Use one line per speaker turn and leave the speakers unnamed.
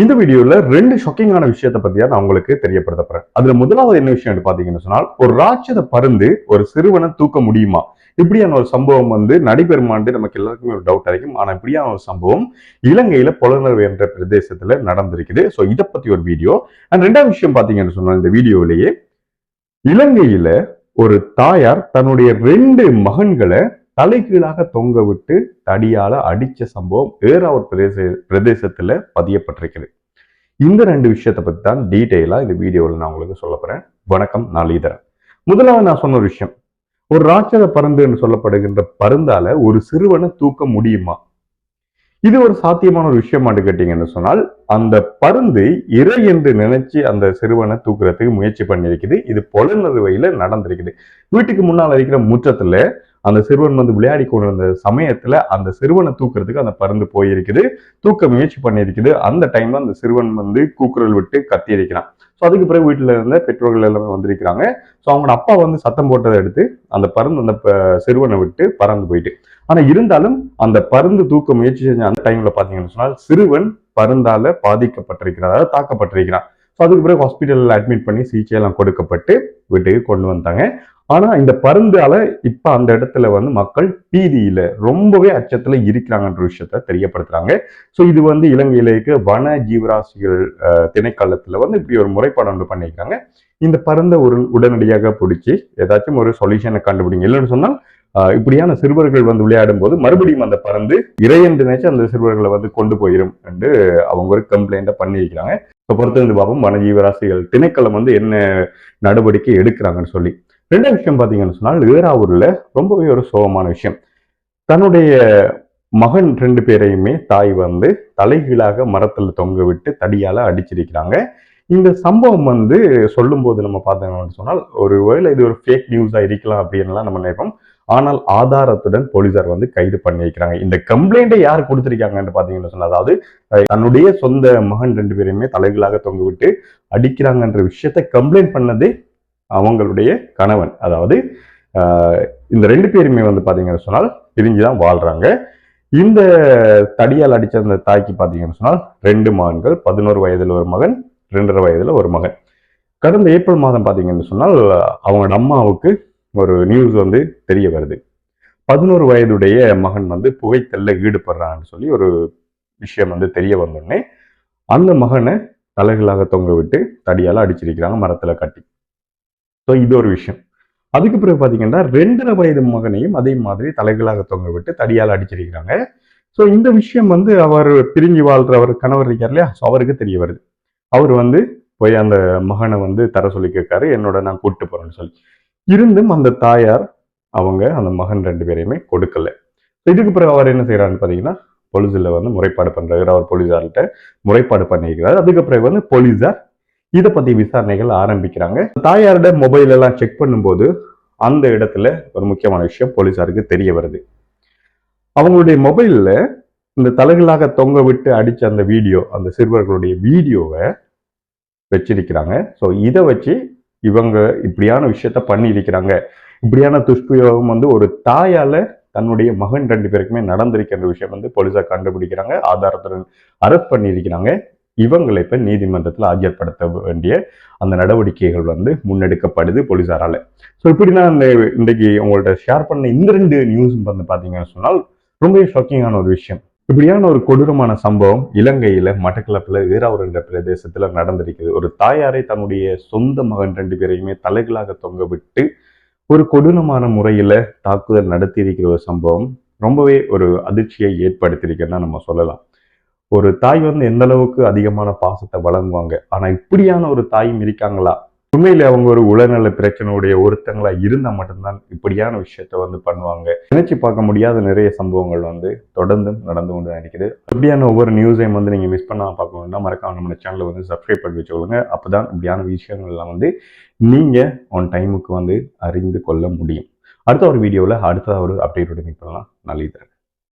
இந்த வீடியோல ரெண்டு ஷாக்கிங்கான விஷயத்தை பத்தியா நான் உங்களுக்கு தெரியப்படுத்த போறேன். அதுல முதலாவது என்ன விஷயம் பாத்தீங்கன்னு சொன்னால் ஒரு ராட்சத பருந்து ஒரு சிறுவனை தூக்க முடியுமா? இப்படியான ஒரு சம்பவம் வந்து நடைபெறுமாண்டு நமக்கு எல்லாருக்குமே ஒரு டவுட் இருக்கும் ஆனா இப்படியான ஒரு சம்பவம் இலங்கையில புலனர் என்ற பிரதேசத்துல நடந்திருக்குது. ஸோ இதை பத்தி ஒரு வீடியோ. அண்ட் ரெண்டாவது விஷயம் பாத்தீங்கன்னு சொன்னால் இந்த வீடியோவிலேயே இலங்கையில ஒரு தாயார் தன்னுடைய ரெண்டு மகன்களை தலைகீழாக தொங்க விட்டு தடியால அடிச்ச சம்பவம் ஏறாவூர் பிரதேச பிரதேசத்துல பதியப்பட்டிருக்குது இந்த ரெண்டு விஷயத்தை பத்தி தான் டீட்டெயிலா இந்த வீடியோவில் நான் உங்களுக்கு சொல்ல போறேன். வணக்கம் நான் முதலாவது நான் சொன்ன ஒரு விஷயம். ஒரு ராட்சத பருந்து என்று சொல்லப்படுகின்ற பருந்தால ஒரு சிறுவனை தூக்க முடியுமா? இது ஒரு சாத்தியமான ஒரு விஷயமாட்டு கேட்டீங்கன்னு சொன்னால் அந்த பருந்து இறை என்று நினைச்சு அந்த சிறுவனை தூக்குறதுக்கு முயற்சி பண்ணியிருக்குது. இது புலனறுவையில நடந்திருக்குது. வீட்டுக்கு முன்னால் இருக்கிற முற்றத்துல அந்த சிறுவன் வந்து விளையாடி கொண்டிருந்த சமயத்துல அந்த சிறுவனை தூக்குறதுக்கு அந்த பருந்து போயிருக்குது. தூக்க முயற்சி பண்ணியிருக்குது. அந்த டைம்ல அந்த சிறுவன் வந்து கூக்குரல் விட்டு கத்தி இருக்கிறான் ஸோ அதுக்கு பிறகு வீட்டில் இருந்த பெற்றோர்கள் எல்லாமே வந்திருக்கிறாங்க. ஸோ அவங்களோட அப்பா வந்து சத்தம் போட்டதை எடுத்து அந்த பருந்து அந்த சிறுவனை விட்டு பறந்து போயிட்டு. ஆனா இருந்தாலும் அந்த பருந்து தூக்க முயற்சி செஞ்ச அந்த டைம்ல பார்த்தீங்கன்னு சொன்னால் சிறுவன் பருந்தால பாதிக்கப்பட்டிருக்கிறார். அதாவது தாக்கப்பட்டிருக்கிறான். ஸோ அதுக்கு பிறகு ஹாஸ்பிட்டலில் அட்மிட் பண்ணி சிகிச்சை எல்லாம் கொடுக்கப்பட்டு வீட்டுக்கு கொண்டு வந்தாங்க ஆனா இந்த பருந்தால இப்ப அந்த இடத்துல வந்து மக்கள் பீதியில ரொம்பவே அச்சத்துல இருக்கிறாங்கன்ற விஷயத்த தெரியப்படுத்துறாங்க. ஸோ இது வந்து இலங்கையில இருக்க வன ஜீவராசிகள் திணைக்களத்துல வந்து இப்படி ஒரு முறைப்பாடு ஒன்று பண்ணியிருக்காங்க. இந்த பருந்த ஒரு உடனடியாக பிடிச்சி ஏதாச்சும் ஒரு சொல்யூஷனை கண்டுபிடிங்க. இல்லைன்னு சொன்னால் இப்படியான சிறுவர்கள் வந்து விளையாடும் போது மறுபடியும் அந்த பறந்து இறையன்று நினைச்சு அந்த சிறுவர்களை வந்து கொண்டு போயிடும் என்று அவங்க ஒரு கம்ப்ளைண்ட்டை பண்ணியிருக்கிறாங்க. இப்போ பொறுத்திருந்து பார்ப்போம் வனஜீவராசிகள் திணைக்களம் வந்து என்ன நடவடிக்கை எடுக்கிறாங்கன்னு சொல்லி. ரெண்டாவது விஷயம் பார்த்தீங்கன்னு சொன்னால் ஏறாவூர்ல ரொம்பவே ஒரு சோகமான விஷயம். தன்னுடைய மகன் ரெண்டு பேரையுமே தாய் வந்து தலைகீழாக மரத்தில் தொங்க விட்டு தடியால் அடிச்சிருக்கிறாங்க. இந்த சம்பவம் வந்து சொல்லும்போது நம்ம பார்த்தோம்னு சொன்னால் ஒரு வேளை இது ஒரு ஃபேக் நியூஸாக இருக்கலாம் அப்படின்லாம் நம்ம நினைப்போம். ஆனால் ஆதாரத்துடன் போலீசார் வந்து கைது பண்ணி வைக்கிறாங்க. இந்த கம்ப்ளைண்ட்டை யார் கொடுத்துருக்காங்கன்னு பார்த்தீங்கன்னு சொன்னால் அதாவது தன்னுடைய சொந்த மகன் ரெண்டு பேரையுமே தலைகளாக தொங்க விட்டு அடிக்கிறாங்கன்ற விஷயத்த கம்ப்ளைண்ட் பண்ணதே அவங்களுடைய கணவன். அதாவது இந்த ரெண்டு பேருமே வந்து பார்த்தீங்கன்னு சொன்னால் பிரிஞ்சுதான் வாழ்றாங்க. இந்த தடியால் அடித்த அந்த தாய்க்கு பார்த்தீங்கன்னு சொன்னால் ரெண்டு மகன்கள் பதினோரு வயதில் ஒரு மகன் ரெண்டரை வயதில் ஒரு மகன். கடந்த ஏப்ரல் மாதம் பார்த்தீங்கன்னு சொன்னால் அவங்களோட அம்மாவுக்கு ஒரு நியூஸ் வந்து தெரிய வருது. பதினோரு வயதுடைய மகன் வந்து புகைத்தல்ல ஈடுபடுறான்னு சொல்லி ஒரு விஷயம் வந்து தெரிய வந்தோடனே அந்த மகனை தலைகளாக தொங்க விட்டு தடியால் அடிச்சிருக்கிறாங்க மரத்தில் கட்டி. ஸோ இது ஒரு விஷயம். அதுக்கு பிறகு பார்த்தீங்கன்னா ரெண்டரை வயது மகனையும் அதே மாதிரி தலைகளாக தொங்க விட்டு தடியால் அடிச்சிருக்கிறாங்க. ஸோ இந்த விஷயம் வந்து அவர் பிரிஞ்சு வாழ்கிற அவர் கணவர் இருக்கார் இல்லையா? ஸோ அவருக்கு தெரிய வருது. அவர் வந்து போய் அந்த மகனை வந்து தர சொல்லி கேட்காரு. என்னோட நான் கூப்பிட்டு போறேன்னு சொல்லி. இருந்தும் அந்த தாயார் அவங்க அந்த மகன் ரெண்டு பேரையுமே கொடுக்கல. இதுக்கு பிறகு அவர் என்ன செய்யறாருன்னு பார்த்தீங்கன்னா போலீஸில் வந்து முறைப்பாடு பண்றாரு. அவர் போலீஸார்கிட்ட முறைப்பாடு பண்ணியிருக்கிறார். அதுக்கு பிறகு வந்து போலீஸார் இதை பத்தி விசாரணைகள் ஆரம்பிக்கிறாங்க. தாயாரோட மொபைல் எல்லாம் செக் பண்ணும்போது அந்த இடத்துல ஒரு முக்கியமான விஷயம் போலீஸாருக்கு தெரிய வருது. அவங்களுடைய மொபைல்ல இந்த தலைகளாக தொங்க விட்டு அடிச்ச அந்த வீடியோ அந்த சிறுவர்களுடைய வீடியோவை வச்சிருக்கிறாங்க. ஸோ இதை வச்சு இவங்க இப்படியான விஷயத்த பண்ணியிருக்கிறாங்க இப்படியான துஷ்பிரயோகம் வந்து ஒரு தாயால தன்னுடைய மகன் ரெண்டு பேருக்குமே நடந்திருக்கின்ற விஷயம் வந்து போலீஸார் கண்டுபிடிக்கிறாங்க. ஆதாரத்துடன் அரெஸ்ட் பண்ணியிருக்கிறாங்க. இவங்களை இப்போ நீதிமன்றத்தில் ஆஜர்படுத்த வேண்டிய அந்த நடவடிக்கைகள் வந்து முன்னெடுக்கப்படுது போலீஸாரால் ஸோ இப்படி நான் இந்த இன்றைக்கு உங்கள்கிட்ட ஷேர் பண்ண இந்த ரெண்டு நியூஸ் வந்து பார்த்தீங்கன்னு சொன்னால் ரொம்பவே ஷாக்கிங்கான ஒரு விஷயம். இப்படியான ஒரு கொடூரமான சம்பவம் இலங்கையில மட்டக்களப்புல வீராவூர் என்ற பிரதேசத்துல நடந்திருக்குது. ஒரு தாயாரை தன்னுடைய சொந்த மகன் ரெண்டு பேரையுமே தலைகளாக தொங்க விட்டு ஒரு கொடூரமான முறையில தாக்குதல் நடத்தி இருக்கிற ஒரு சம்பவம் ரொம்பவே ஒரு அதிர்ச்சியை ஏற்படுத்தியிருக்குன்னு நம்ம சொல்லலாம். ஒரு தாய் வந்து எந்த அளவுக்கு அதிகமான பாசத்தை வழங்குவாங்க? ஆனா இப்படியான ஒரு தாயும் இருக்காங்களா உண்மையில அவங்க ஒரு உளநல பிரச்சனையுடைய ஒருத்தங்களா இருந்தா மட்டும்தான் இப்படியான விஷயத்த வந்து பண்ணுவாங்க. நினைச்சு பார்க்க முடியாத நிறைய சம்பவங்கள் வந்து தொடர்ந்து நடந்து கொண்டு இருக்குது. அப்படியான ஒவ்வொரு நியூஸையும் வந்து நீங்க மிஸ் பண்ணாம பார்க்கணும்னா மறக்காம நம்ம சேனலை வந்து சப்ஸ்கிரைப் பண்ணி வச்சுக்கோங்க. அப்பதான் இப்படியான விஷயங்கள்லாம் வந்து நீங்க உன் டைமுக்கு வந்து அறிந்து கொள்ள முடியும். அடுத்த ஒரு வீடியோவில் அடுத்த ஒரு அப்டேட்டோட மீட் பண்ணலாம். நல்லது